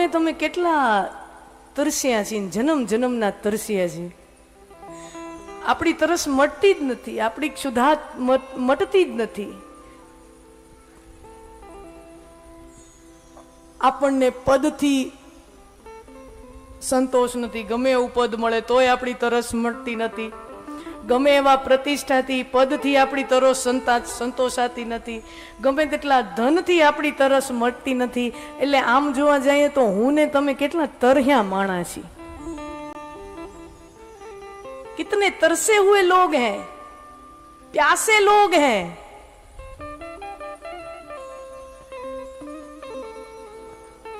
ને તમે કેટલા તરસ્યા છીએ જન્મ જન્મના તરસ્યા છીએ આપણી તરસ મટતી જ નથી, આપણી ક્ષુધા મટતી જ નથી. આપણને પદથી સંતોષ નથી, ગમે એવું પદ મળે તોય આપણી તરસ મટતી નથી. ગમે એવા પ્રતિષ્ઠાથી, પદથી આપણી તરસ સંતા, સંતોષાતી નથી. ગમે તેટલા ધનથી આપણી તરસ મટતી નથી. એટલે આમ જોવા જઈએ તો હું ને તમે કેટલા તરહ્યા માણા છી કિતને તરસે હુએ લોગ હૈ? પ્યાસે લોગ હૈ?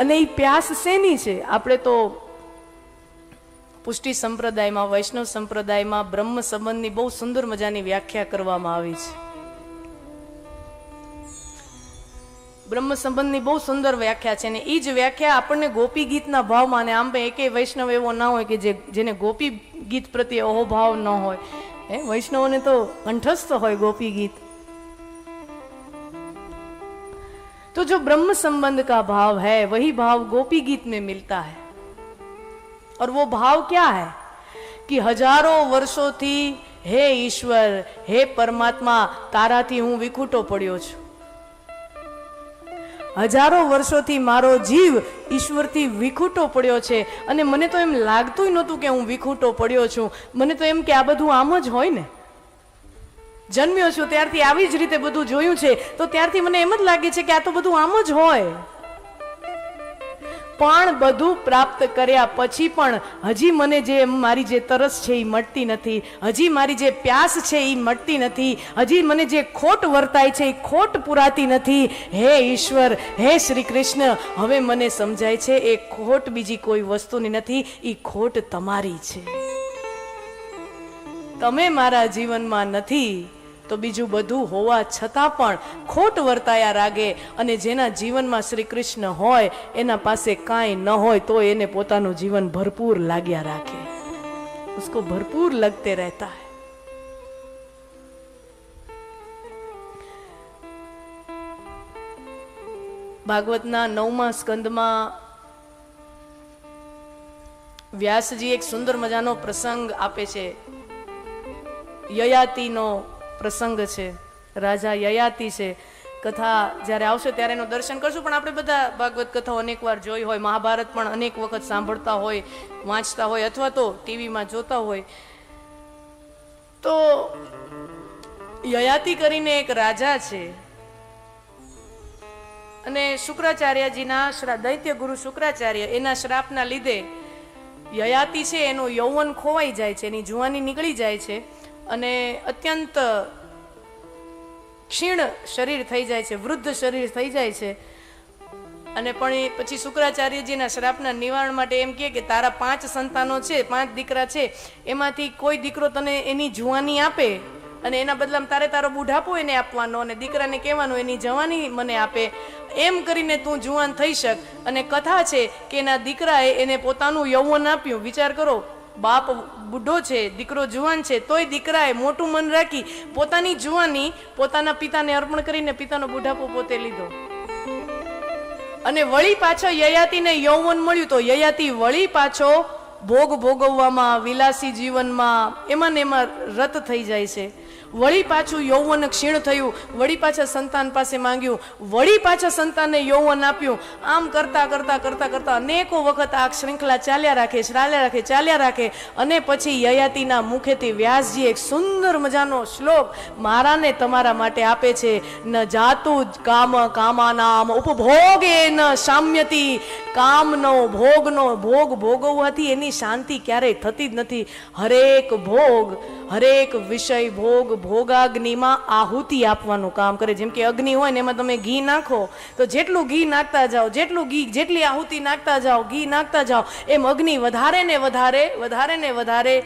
અને એ પ્યાસ શેની છે? આપણે તો પુષ્ટિ સંપ્રદાયમાં વૈષ્ણવ સંપ્રદાયમાં બ્રહ્મ સંબંધની બહુ સુંદર મજાની વ્યાખ્યા કરવામાં આવી છે બ્રહ્મ સંબંધની બહુ સુંદર વ્યાખ્યા છે અને એ જ વ્યાખ્યા આપણને ગોપી ગીતના ભાવમાં અને આમ પણ એકેય વૈષ્ણવ એવો ના હોય કે જે જેને ગોપી ગીત પ્રત્યે અહોભાવ ન હોય હે વૈષ્ણવોને તો કંઠસ્થ હોય ગોપી ગીત तो जो ब्रह्म संबंध का भाव है वही भाव गोपी गीत में मिलता है और वो भाव क्या है कि हजारों વર્ષોથી હે ઈશ્વર હે પરમાત્મા તારાથી હું વિખૂટો પડ્યો છું હજારો વર્ષોથી મારો જીવ ઈશ્વરથી વિખૂટો પડ્યો છે અને મને તો એમ લાગતું નહોતું કે હું વિખૂટો પડ્યો છું મને તો એમ કે આ બધું આમ જ હોય ને જન્મ્યો છું ત્યારથી આવી જ રીતે બધું જોયું છે તો ત્યારથી મને એમ જ લાગે છે કે આ તો બધું આમ જ હોય પણ બધું પ્રાપ્ત કર્યા પછી પણ હજી મને જે મારી જે તરસ છે એ મટતી નથી, હજી મારી જે પ્યાસ છે એ મટતી નથી, હજી મને જે ખોટ વર્તાય છે એ ખોટ પુરાતી નથી. હે ઈશ્વર, હે શ્રી કૃષ્ણ, હવે મને સમજાય છે એ ખોટ બીજી કોઈ વસ્તુની નથી એ ખોટ તમારી છે. તમે મારા જીવનમાં નથી તો બીજું બધું હોવા છતાં પણ ખોટ વર્તાયા રાગે અને જેના જીવનમાં શ્રી કૃષ્ણ હોય, એના પાસે કાંઈ ન હોય, તો એને પોતાનું જીવન ભરપૂર લાગ્યા રાખે. ઉસકો ભરપૂર લગતે રહેતા હૈ. ભાગવતના નવમા સ્કંદમાં વ્યાસજી એક સુંદર મજાનો પ્રસંગ આપે છે. યયાતિનો પ્રસંગ છે. રાજા યયાતિ છે. કથા જ્યારે આવશે ત્યારે એનું દર્શન કરશું. પણ આપણે બધા ભાગવત કથાઓ અનેક વાર જોઈ હોય, મહાભારત પણ અનેક વખત સાંભળતા હોય, વાંચતા હોય અથવા તો ટીવીમાં જોતા હોય. તો યયાતિ કરીને એક રાજા છે. અને શુક્રાચાર્યજીના દૈત્ય ગુરુ શુક્રાચાર્ય, એના શ્રાપના લીધે યયાતિ છે, એનું યૌવન ખોવાઈ જાય છે, એની જુવાની નીકળી જાય છે. અને અત્યંત ક્ષીણ શરીર થઈ જાય છે, વૃદ્ધ શરીર થઈ જાય છે. અને પણ એ પછી શુક્રાચાર્યજીના શ્રાપના નિવારણ માટે એમ કહે કે તારા પાંચ સંતાનો છે, પાંચ દીકરા છે, એમાંથી કોઈ દીકરો તને એની જુવાની આપે? અને એના બદલામાં તારે તારો બુઢાપો એને આપવાનો અને દીકરાને કહેવાનું, એની જવાની મને આપે. એમ કરીને તું જુવાન થઈ શક. અને કથા છે કે એના દીકરાએ એને પોતાનું યૌવન આપ્યું. વિચાર કરો બાપ બુઢો છે, દીકરો જુવાન છે, તોય દીકરાએ મોટું મન રાખી પોતાની જુવાની પોતાના પિતાને અર્પણ કરીને પિતાનો બુઢાપો પોતે લીધો. અને વળી પાછો યયાતિને યૌવન મળ્યું તો યયાતિ વળી પાછો ભોગ ભોગવવામાં, વિલાસી જીવનમાં એમાં ને એમાં રત થઈ જાય છે. વળી પાછું યૌવન ક્ષીણ થયું, વળી પાછા સંતાન પાસે માંગ્યું, વળી પાછા સંતાનને યૌવન આપ્યું. આમ કરતા કરતા કરતા કરતા અનેકો વખત આ શ્રૃંખલા ચાલ્યા રાખે ચાલ્યા રાખે ચાલ્યા રાખે. અને પછી યયાતિના મુખેથી વ્યાસજી એક સુંદર મજાનો શ્લોક મારાને તમારા માટે આપે છે. ન જાતું જ કામ કામાનામ ઉપભોગે ન સામ્યતી કામનો ભોગનો ભોગ ભોગવવાથી એની શાંતિ ક્યારેય થતી જ નથી. હરેક ભોગ, હરેક વિષય ભોગ, ભોગાગ્નિમાં આહુતિ આપવાનું કામ કરે. જેમ કે અગ્નિ હોય ને એમાં તમે ઘી નાખો, તો જેટલું ઘી નાખતા જાઓ, જેટલું ઘી, જેટલી આહુતિ નાખતા જાઓ, ઘી નાખતા જાઓ, એમ અગ્નિ વધારે ને વધારે વધારે ને વધારે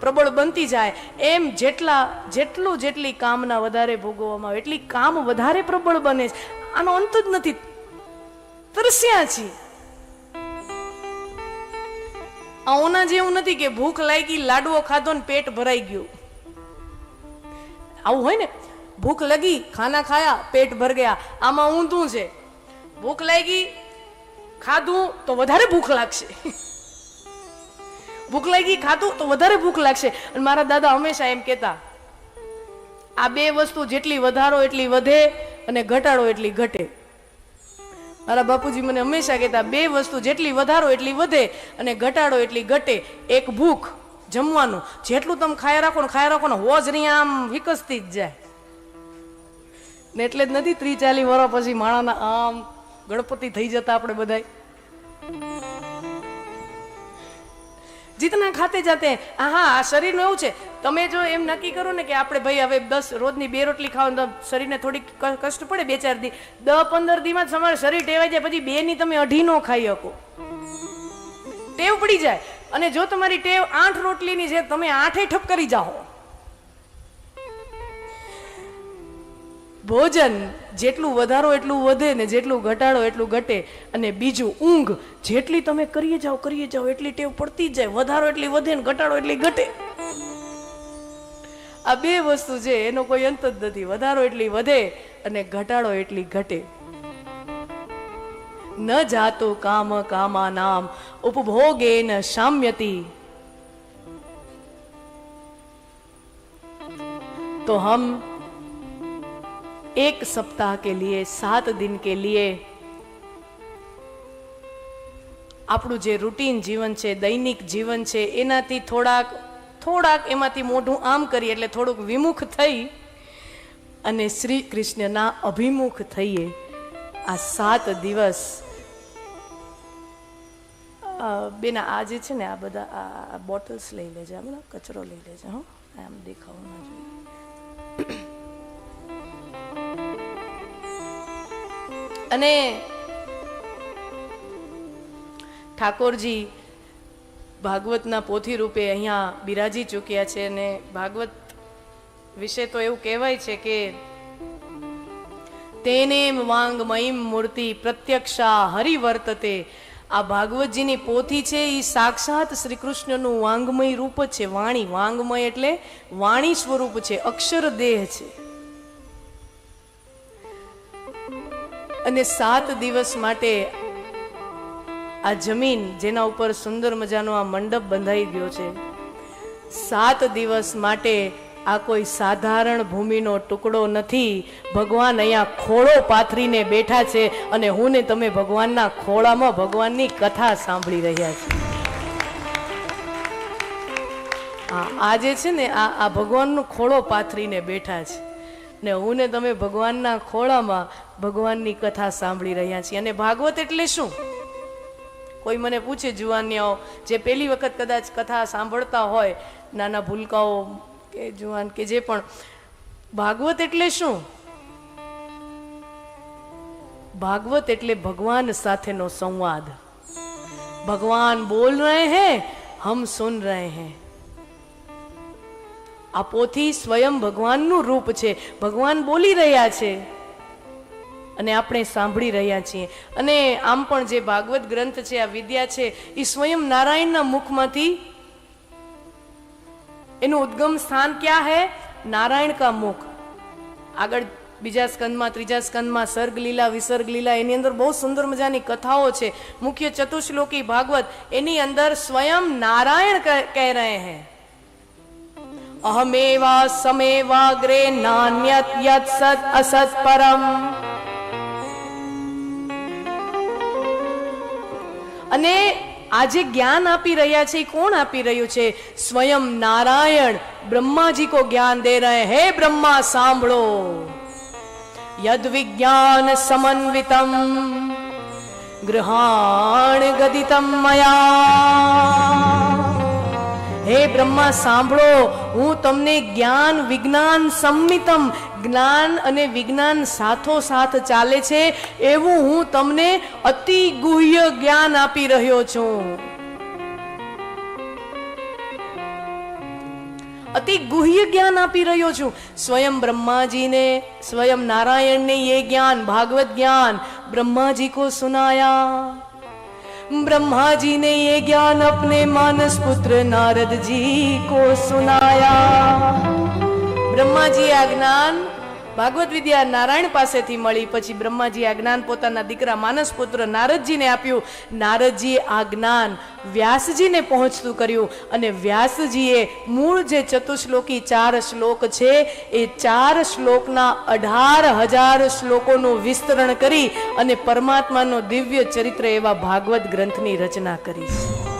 પ્રબળ બનતી જાય. એમ જેટલા, જેટલું જેટલી કામના વધારે ભોગવવામાં આવે, એટલી કામ વધારે પ્રબળ બને છે. આનો અંત જ નથી. તરસ્યા છીએ. આ ઓના જેવું નથી કે ભૂખ લાગી, લાડવો ખાધો ને પેટ ભરાઈ ગયું. આવું હોય ને, ભૂખ લાગી, ખાના ખાયા, પેટ ભર ગયા. આમાં ઊંધું છે. ભૂખ લાગી, ખાધું તો વધારે ભૂખ લાગશે. ભૂખ લાગી, ખાધું તો વધારે ભૂખ લાગશે. અને મારા દાદા હંમેશા એમ કહેતા, આ બે વસ્તુ જેટલી વધારો એટલી વધે અને ઘટાડો એટલી ઘટે. મારા બાપુજી મને હંમેશા કહેતા, બે વસ્તુ જેટલી વધારો એટલી વધે અને ઘટાડો એટલી ઘટે. એક ભૂખ, જમવાનું. જેટલું તમે ખાયા રાખો ને ખાયા રાખો ને, હોજ નહીં આમ વિકસતી જ જાય. ને એટલે જ નથી ત્રી ચાલી વર્ષ પછી માણાના આમ ગણપતિ થઈ જતા આપણે બધાય. જીતના ખાતે જાતે હા આ શરીરનું એવું છે. તમે જો એમ નક્કી કરો ને કે આપણે ભાઈ હવે દસ રોજની બે રોટલી ખાવ તો શરીરને થોડીક કષ્ટ પડે બે ચાર દી. દસ પંદર દીમાં જ તમારું શરીર ટેવાઈ જાય, પછી બે ની તમે અઢી નો ખાઈ શકો. ટેવ પડી જાય. અને જો તમારી ટેવ આઠ રોટલીની છે, તમે આઠે ઠપ કરી જાઓ. ભોજન જેટલું વધારો એટલું વધે ને જેટલું ઘટાડો એટલું ઘટે અને બીજું ઊંઘ જેટલી તમે કરીએ જાઓ કરીએ જાઓ, એટલી ટેવ પડતી જ જાય. વધારો એટલી વધે ને ઘટાડો એટલી ઘટે. આ બે વસ્તુ છે, એનો કોઈ અંત જ નથી. વધારો એટલી વધે અને ઘટાડો એટલી ઘટે. ન જાતો કામ કામા નામ, ઉપભોગે ન સામ્યતી તો હમ एक सप्ताह के लिए सात दिन के लिए આપણું જે રૂટીન જીવન છે દૈનિક જીવન છે એનાથી થોડાક થોડાક એમાંથી મોઢું આમ કરી એટલે થોડુંક વિમુખ થઈ અને શ્રી કૃષ્ણના અભિમુખ થઈએ આ સાત દિવસ અ, બેના આ જે છે ને આ બધા આ બોટલ્સ લઈ લેજે આ બધા કચરો લઈ લેજે હો આમ દેખાવું ના જોઈએ અને ઠાકોરજી ભાગવતના પોથી રૂપે અહીંયા બિરાજી ચૂક્યા છે અને ભાગવત વિશે તો એવું કહેવાય છે કે તેનેમ વાંગમયીમ મૂર્તિ પ્રત્યક્ષા હરિવર્તતે. આ ભાગવતજીની પોથી છે એ સાક્ષાત શ્રી કૃષ્ણનું વાંગમય રૂપ છે. વાણી વાંગમય એટલે વાણી સ્વરૂપ છે અક્ષર દેહ છે. અને સાત દિવસ માટે આ જમીન જેના ઉપર સુંદર મજાનો આ મંડપ બંધાઈ ગયો છે. સાત દિવસ માટે આ કોઈ સાધારણ ભૂમિનો ટુકડો નથી. ભગવાન અહીંયા ખોળો પાથરીને બેઠા છે અને હું ને તમે ભગવાનના ખોળામાં ભગવાનની કથા સાંભળી રહ્યા છીએ. આ જે છે ને, આ આ ભગવાનનો ખોળો પાથરીને બેઠા છે. ને હું ને તમે ભગવાનના ખોળામાં ભગવાનની કથા સાંભળી રહ્યા છીએ. અને ભાગવત એટલે શું? કોઈ મને પૂછે જુવાનિયાઓ જે પહેલી વખત કદાચ કથા સાંભળતા હોય, નાના ભૂલકાઓ કે જુવાન કે જે પણ, ભાગવત એટલે શું? ભાગવત એટલે ભગવાન સાથેનો સંવાદ. ભગવાન બોલ રહે હે, હમ સુન રહે હે. આ પોથી સ્વયં ભગવાનનું રૂપ છે. ભગવાન બોલી રહ્યા છે. અને આપણે સાંભળી રહ્યા છીએ. અને આમ પણ જે ભાગવત ગ્રંથ છે, આ વિદ્યા છે એ સ્વયં નારાયણના મુખમાંથી એનું ઉદ્ગમ સ્થાન ક્યાં હે? નારાયણ કા મુખ. આગળ બીજા સ્કંદમાં, ત્રીજા સ્કંદમાં સર્ગ લીલા વિસર્ગ લીલા એની અંદર બહુ સુંદર મજાની કથાઓ છે. મુખ્ય ચતુશ્લોકી ભાગવત, એની અંદર સ્વયં નારાયણ કહે- રહે હે. અહમેવા સમેવાગ્રે નાન્યત યત સત અસત પરમ. અને આ જે જ્ઞાન આપી રહ્યા છે, એ કોણ આપી રહ્યું છે? સ્વયં નારાયણ બ્રહ્માજી કો જ્ઞાન દે રહે હે બ્રહ્મા, સાંભળો. યદ વિજ્ઞાન સમન્વિતમ ગૃહાણ ગદિતમ મયા. હે બ્રહ્મા, સાંભળો. હું તમને જ્ઞાન, વિજ્ઞાન સંમિતમ, જ્ઞાન અને વિજ્ઞાન સાથો સાથ ચાલે છે, એવું હું તમને અતિ ગુહ્ય જ્ઞાન આપી રહ્યો છું. અતિ ગુહ્ય જ્ઞાન આપી રહ્યો છું. સ્વયં બ્રહ્માજીને, સ્વયં નારાયણને એ જ્ઞાન, ભાગવત જ્ઞાન બ્રહ્માજી કો સુનાયા. ब्रह्मा जी ने ये ज्ञान अपने मानस पुत्र नारद जी को सुनाया ब्रह्मा जी अज्ञान ભાગવત વિદ્યા નારાયણ પાસેથી મળી. પછી બ્રહ્માજી આ જ્ઞાન પોતાના દીકરા માનસ પુત્ર નારદજીને આપ્યું. નારદજીએ આ જ્ઞાન વ્યાસજીને પહોંચતું કર્યું અને વ્યાસજીએ મૂળ જે ચતુશ્લોકી ચાર શ્લોક છે, એ ચાર શ્લોકના અઢાર હજાર શ્લોકોનું વિસ્તરણ કરી અને પરમાત્માનો દિવ્ય ચરિત્ર એવા ભાગવત ગ્રંથની રચના કરી.